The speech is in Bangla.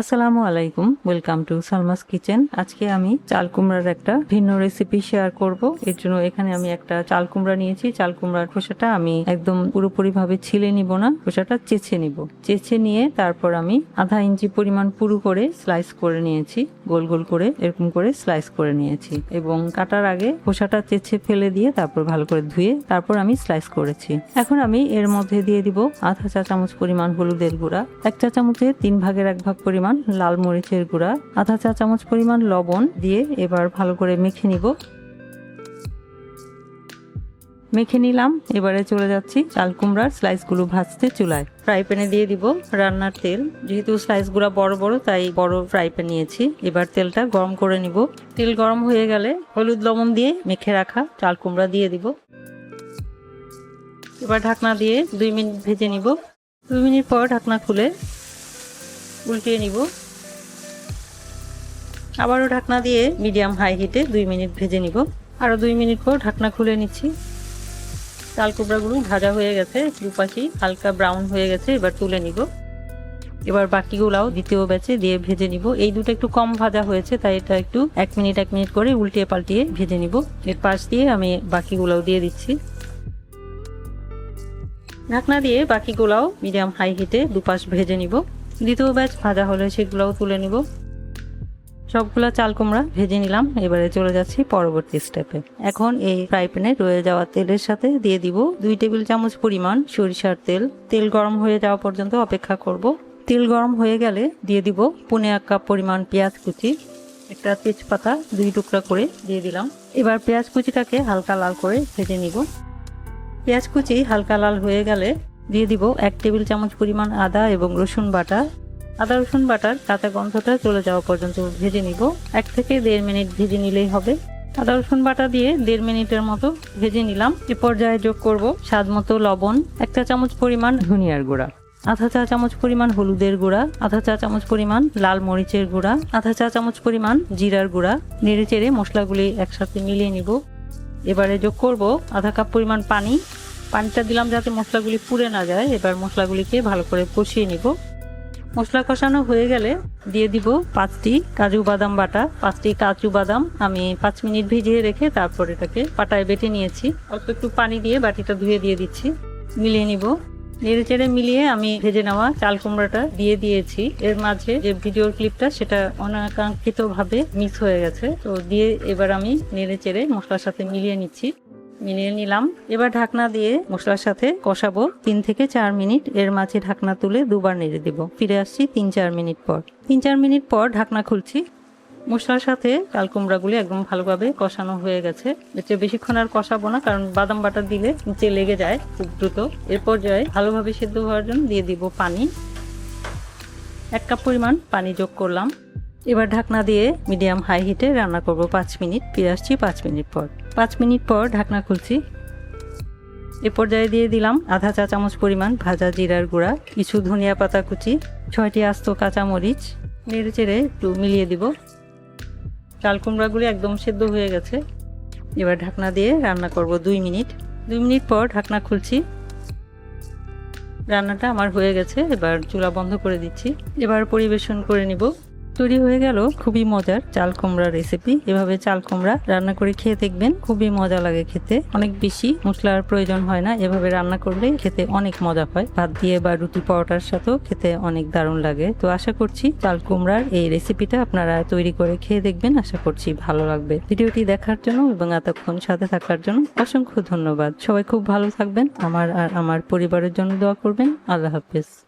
আসসালামু আলাইকুম ওয়েলকাম টু সালমাস কিচেন। আজকে আমি চাল কুমড়ার একটা ভিন্ন রেসিপি শেয়ার করব। এর জন্য এখানে আমি একটা চাল কুমড়া নিয়েছি। চাল কুমড়ার খোসাটা আমি একদম পুরোপুরি ভাবে ছিলে নিব না, খোসাটা চেছে নিব। চেছে নিয়ে তারপর আমি আধা ইঞ্চি পরিমাণ পুরু করে স্লাইস করে নিয়েছি। গোল গোল করে, এরকম করে স্লাইস করে নিয়েছি। এবং কাটার আগে খোসাটা চেছে ফেলে দিয়ে তারপর ভালো করে ধুয়ে তারপর আমি স্লাইস করেছি। এখন আমি এর মধ্যে দিয়ে দিব আধা চা চামচ পরিমাণ হলুদের গুঁড়া। এক চা চামচে তিন ভাগের এক ভাগ পরিমাণ লাল মরিচের গুঁড়া, আধা চা চামচ পরিমাণ লবণ দিয়ে এবার ভালো করে মেখে নিব। মেখে নিলাম, এবারে চলে যাচ্ছি চাল কুমড়ার স্লাইসগুলো ভাজতে চুলায়। ফ্রাই প্যানে দিয়ে দিব রান্নার তেল। যেহেতু স্লাইসগুলো বড় বড়, তাই বড় ফ্রাই প্যান নিয়েছি। এবার তেলটা গরম করে নিব। তেল গরম হয়ে গেলে হলুদ লবণ দিয়ে মেখে রাখা চাল কুমড়া দিয়ে দিব। এবার ঢাকনা দিয়ে দুই মিনিট ভেজে নিব। দুই মিনিট পর ঢাকনা খুলে উল্টিয়ে নিব। আবারও ঢাকনা দিয়ে মিডিয়াম হাই হিটে দুই মিনিট ভেজে নিব। আরও দুই মিনিট পর ঢাকনা খুলে নিচ্ছি। চাল কুমড়াগুলো ভাজা হয়ে গেছে, দুপাশি হালকা ব্রাউন হয়ে গেছে, এবার তুলে নিব। এবার বাকিগুলাও দ্বিতীয় ব্যাচে দিয়ে ভেজে নিব। এই দুটো একটু কম ভাজা হয়েছে, তাই এটা একটু এক মিনিট এক মিনিট করে উল্টিয়ে পাল্টিয়ে ভেজে নিব। এর পাশ দিয়ে আমি বাকিগুলাও দিয়ে দিচ্ছি। ঢাকনা দিয়ে বাকিগুলাও মিডিয়াম হাই হিটে দুপাশ ভেজে নিব। দ্বিতীয় ব্যাচ ভাজা হলে সেগুলোও তুলে নিব। সবগুলা চাল কুমড়া ভেজে নিলাম, এবারে চলে যাচ্ছি পরবর্তী স্টেপে এখন এই ফ্রাই প্যানে রয়ে যাওয়া তেলের সাথে দিয়ে দিব দুই টেবিল চামচ পরিমাণ সরিষার তেল। তেল গরম হয়ে যাওয়া পর্যন্ত অপেক্ষা করব। তেল গরম হয়ে গেলে দিয়ে দিব পুনে এক কাপ পরিমাণ পেঁয়াজ কুচি, একটা তেজপাতা দুই টুকরা করে দিয়ে দিলাম। এবার পেঁয়াজ কুচিটাকে হালকা লাল করে ভেজে নিব। পেঁয়াজ কুচি হালকা লাল হয়ে গেলে দিয়ে দিব এক টেবিল চামচ পরিমাণ আদা এবং রসুন বাটা। আদা, রসুন বাটার কাঁচা গন্ধটা চলে যাওয়া পর্যন্ত ভেজে নিব। এক থেকে দেড় মিনিট ভেজে নিলেই হবে। আদা, রসুন বাটা দিয়ে দেড় মিনিটের মতো ভেজে নিলাম। এ পর্যায়ে যোগ করব স্বাদ মতো লবণ একটা চামচ পরিমাণ ধনিয়ার গুঁড়া, আধা চা চামচ পরিমাণ হলুদের গুঁড়া, আধা চা চামচ পরিমাণ লাল মরিচের গুঁড়া, আধা চা চামচ পরিমাণ জিরার গুঁড়া। নেড়ে চেড়ে মশলাগুলি একসাথে মিলিয়ে নিব। এবারে যোগ করব আধা কাপ পরিমাণ পানি পানিটা দিলাম যাতে মশলাগুলি পুড়ে না যায়। এবার মশলাগুলিকে ভালো করে কষিয়ে নিব। মশলা কষানো হয়ে গেলে দিয়ে দিব পাঁচটি কাজু বাদাম বাটা। পাঁচটি কাজু বাদাম আমি পাঁচ মিনিট ভিজিয়ে রেখে তারপর এটাকে পাটায় বেটে নিয়েছি। অল্প একটু পানি দিয়ে বাটিটা ধুয়ে দিয়ে দিচ্ছি। মিলিয়ে নিব। নেড়ে চেড়ে মিলিয়ে আমি ভেজে নেওয়া চাল কুমড়াটা দিয়ে দিয়েছি। এর মাঝে যে ভিডিওর ক্লিপটা সেটা অনাকাঙ্ক্ষিত ভাবে মিস হয়ে গেছে। তো দিয়ে এবার আমি নেড়ে চেড়ে মশলার সাথে মিলিয়ে নিচ্ছি। মিলিয়ে নিলাম। এবার ঢাকনা দিয়ে মশলার সাথে কষাবো। তিন থেকে চার মিনিট এর মাঝে ঢাকনা তুলে দুবার নেড়ে দেব। ফিরে আসছি তিন চার মিনিট পর। তিন চার মিনিট পর ঢাকনা খুলছি। মশলার সাথে চাল কুমড়াগুলি একদম ভালোভাবে কষানো হয়ে গেছে। এতে বেশিক্ষণ আর কষাবো না, কারণ বাদাম বাটা দিলে নিচে লেগে যায় খুব দ্রুত। এর পর্যায়ে ভালোভাবে সেদ্ধ হওয়ার জন্য দিয়ে দিব পানি। এক কাপ পরিমাণ পানি যোগ করলাম। এবার ঢাকনা দিয়ে মিডিয়াম হাই হিটে রান্না করব পাঁচ মিনিট। ফিরে আসছি পাঁচ মিনিট পর। পাঁচ মিনিট পর ঢাকনা খুলছি। এ পর্যায়ে দিয়ে দিলাম আধা চা চামচ পরিমাণ ভাজা জিরার গুঁড়া, কিছু ধনিয়া পাতা কুচি, ছয়টি আস্ত কাঁচা মরিচ নেড়ে চেড়ে একটু মিলিয়ে দিব। চাল কুমড়াগুলি একদম সেদ্ধ হয়ে গেছে। এবার ঢাকনা দিয়ে রান্না করব দুই মিনিট। দুই মিনিট পর ঢাকনা খুলছি। রান্নাটা আমার হয়ে গেছে, এবার চুলা বন্ধ করে দিচ্ছি। এবার পরিবেশন করে নিব। তৈরি হয়ে গেল খুবই মজার চাল কুমড়া রেসিপি এভাবে চাল কুমড়া রান্না করে খেয়ে দেখবেন খুবই মজা লাগে খেতে। অনেক বেশি মশলার প্রয়োজন হয় না, এভাবে রান্না করলে খেতে অনেক মজা হয়। ভাত দিয়ে বা রুটি পরোটার সাথেও খেতে অনেক দারুণ লাগে। তো আশা করছি চাল কুমড়ার এই রেসিপিটা আপনারা তৈরি করে খেয়ে দেখবেন, আশা করছি ভালো লাগবে। ভিডিওটি দেখার জন্য এবং এতক্ষণ সাথে থাকার জন্য অসংখ্য ধন্যবাদ। সবাই খুব ভালো থাকবেন। আমার আর আমার পরিবারের জন্য দোয়া করবেন। আল্লাহ হাফেজ।